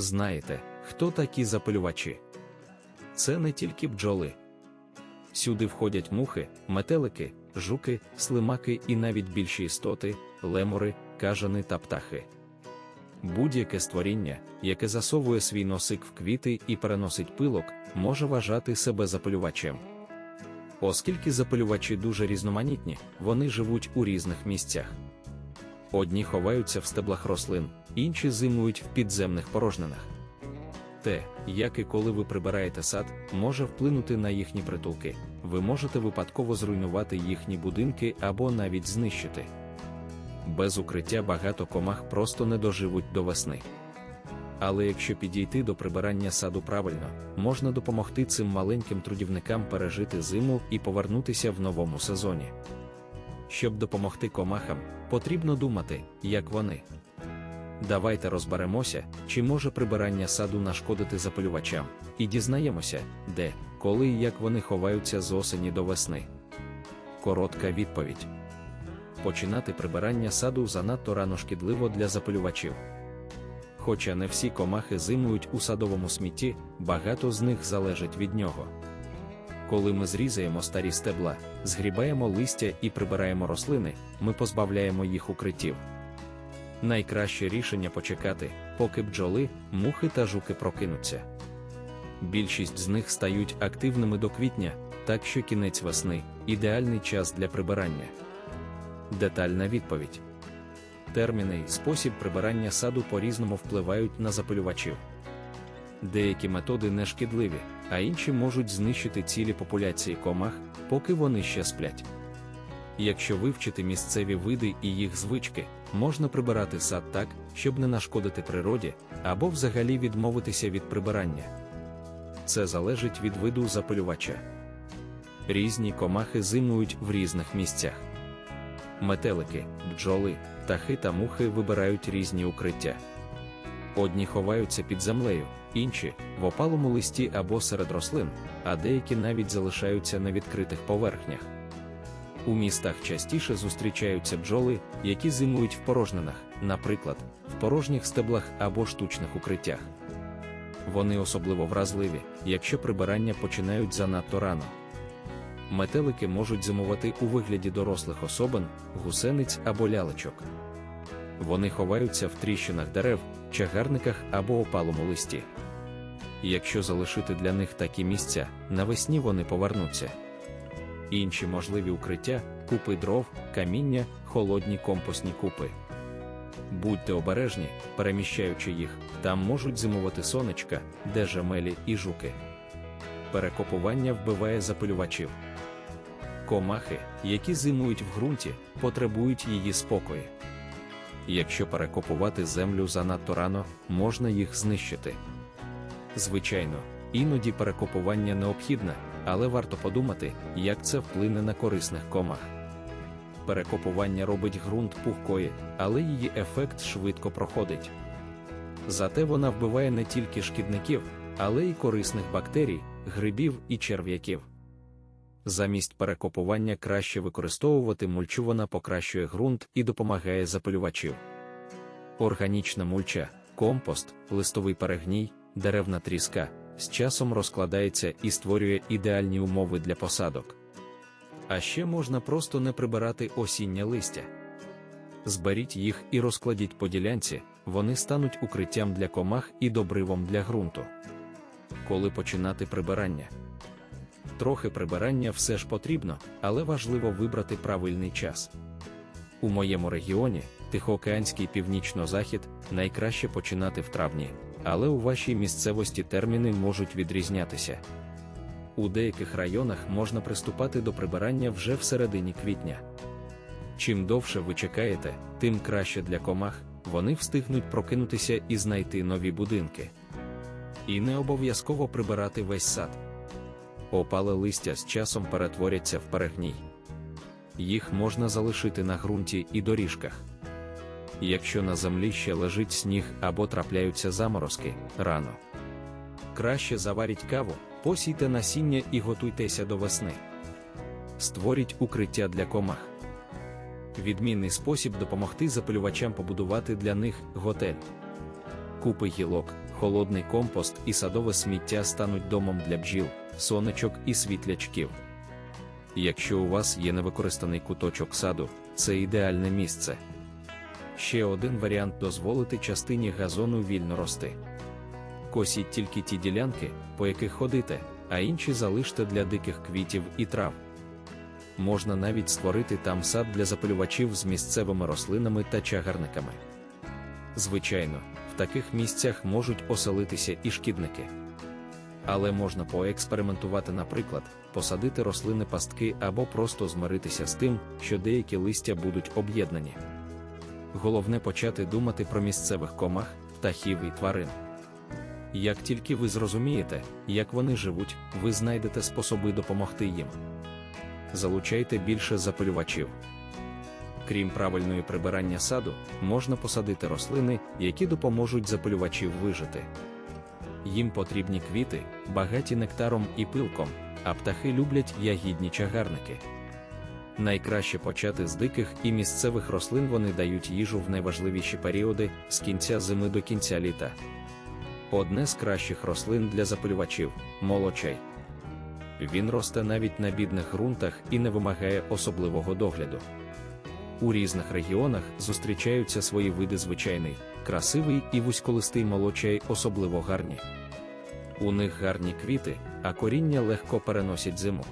Знаєте, хто такі запилювачі? Це не тільки бджоли. Сюди входять мухи, метелики, жуки, слимаки і навіть більші істоти, лемури, кажани та птахи. Будь-яке створіння, яке засовує свій носик в квіти і переносить пилок, може вважати себе запилювачем. Оскільки запилювачі дуже різноманітні, вони живуть у різних місцях. Одні ховаються в стеблах рослин, інші зимують в підземних порожнинах. Те, як і коли ви прибираєте сад, може вплинути на їхні притулки, ви можете випадково зруйнувати їхні будинки або навіть знищити. Без укриття багато комах просто не доживуть до весни. Але якщо підійти до прибирання саду правильно, можна допомогти цим маленьким трудівникам пережити зиму і повернутися в новому сезоні. Щоб допомогти комахам, потрібно думати, як вони. Давайте розберемося, чи може прибирання саду нашкодити запалювачам, і дізнаємося, де, коли і як вони ховаються з осені до весни. Коротка відповідь: починати прибирання саду занадто рано шкідливо для запалювачів. Хоча не всі комахи зимують у садовому смітті, багато з них залежить від нього. Коли ми зрізаємо старі стебла, згрібаємо листя і прибираємо рослини, ми позбавляємо їх укриттів. Найкраще рішення почекати, поки бджоли, мухи та жуки прокинуться. Більшість з них стають активними до квітня, так що кінець весни ідеальний час для прибирання. Детальна відповідь. Терміни і спосіб прибирання саду по-різному впливають на запилювачів. Деякі методи не шкідливі, а інші можуть знищити цілі популяції комах, поки вони ще сплять. Якщо вивчити місцеві види і їх звички, можна прибирати сад так, щоб не нашкодити природі, або взагалі відмовитися від прибирання. Це залежить від виду запилювача. Різні комахи зимують в різних місцях. Метелики, бджоли, птахи та мухи вибирають різні укриття. Одні ховаються під землею, інші в опалому листі або серед рослин, а деякі навіть залишаються на відкритих поверхнях. У містах частіше зустрічаються бджоли, які зимують в порожнинах, наприклад, в порожніх стеблах або штучних укриттях. Вони особливо вразливі, якщо прибирання починають занадто рано. Метелики можуть зимувати у вигляді дорослих особин, гусениць або лялечок. Вони ховаються в тріщинах дерев, чагарниках або опалому листі. Якщо залишити для них такі місця, навесні вони повернуться. Інші можливі укриття, купи дров, каміння, холодні компостні купи. Будьте обережні, переміщаючи їх, там можуть зимувати сонечка, де жемелі і жуки. Перекопування вбиває запилювачів. Комахи, які зимують в ґрунті, потребують її спокою. Якщо перекопувати землю занадто рано, можна їх знищити. Звичайно, іноді перекопування необхідне, але варто подумати, як це вплине на корисних комах. Перекопування робить ґрунт пухкої, але її ефект швидко проходить. Зате вона вбиває не тільки шкідників, але й корисних бактерій, грибів і черв'яків. Замість перекопування краще використовувати мульчу, вона покращує ґрунт і допомагає запилювачів. Органічна мульча, компост, листовий перегній, деревна тріска з часом розкладається і створює ідеальні умови для посадок. А ще можна просто не прибирати осіннє листя. Зберіть їх і розкладіть по ділянці, вони стануть укриттям для комах і добривом для ґрунту. Коли починати прибирання? Трохи прибирання все ж потрібно, але важливо вибрати правильний час. У моєму регіоні, Тихоокеанський північно-захід, найкраще починати в травні, але у вашій місцевості терміни можуть відрізнятися. У деяких районах можна приступати до прибирання вже в середині квітня. Чим довше ви чекаєте, тим краще для комах, вони встигнуть прокинутися і знайти нові будинки. І не обов'язково прибирати весь сад. Опале листя з часом перетворяться в перегній. Їх можна залишити на ґрунті і доріжках. Якщо на землі ще лежить сніг або трапляються заморозки рано. Краще заваріть каву, посійте насіння і готуйтеся до весни. Створіть укриття для комах. Відмінний спосіб допомогти запилювачам побудувати для них готель. Купи гілок, холодний компост і садове сміття стануть домом для бджіл, сонечок і світлячків. Якщо у вас є невикористаний куточок саду, це ідеальне місце. Ще один варіант дозволити частині газону вільно рости. Косіть тільки ті ділянки, по яких ходите, а інші залиште для диких квітів і трав. Можна навіть створити там сад для запилювачів з місцевими рослинами та чагарниками. Звичайно, в таких місцях можуть оселитися і шкідники. Але можна поекспериментувати, наприклад, посадити рослини пастки або просто змиритися з тим, що деякі листя будуть об'єднані. Головне почати думати про місцевих комах, птахів і тварин. Як тільки ви зрозумієте, як вони живуть, ви знайдете способи допомогти їм. Залучайте більше запилювачів. Крім правильної прибирання саду, можна посадити рослини, які допоможуть запилювачів вижити. Їм потрібні квіти, багаті нектаром і пилком, а птахи люблять ягідні чагарники. Найкраще почати з диких і місцевих рослин вони дають їжу в найважливіші періоди з кінця зими до кінця літа. Одне з кращих рослин для запилювачів молочай. Він росте навіть на бідних ґрунтах і не вимагає особливого догляду. У різних регіонах зустрічаються свої види звичайний, красивий і вузьколистий молочай особливо гарні. У них гарні квіти, а коріння легко переносять зиму.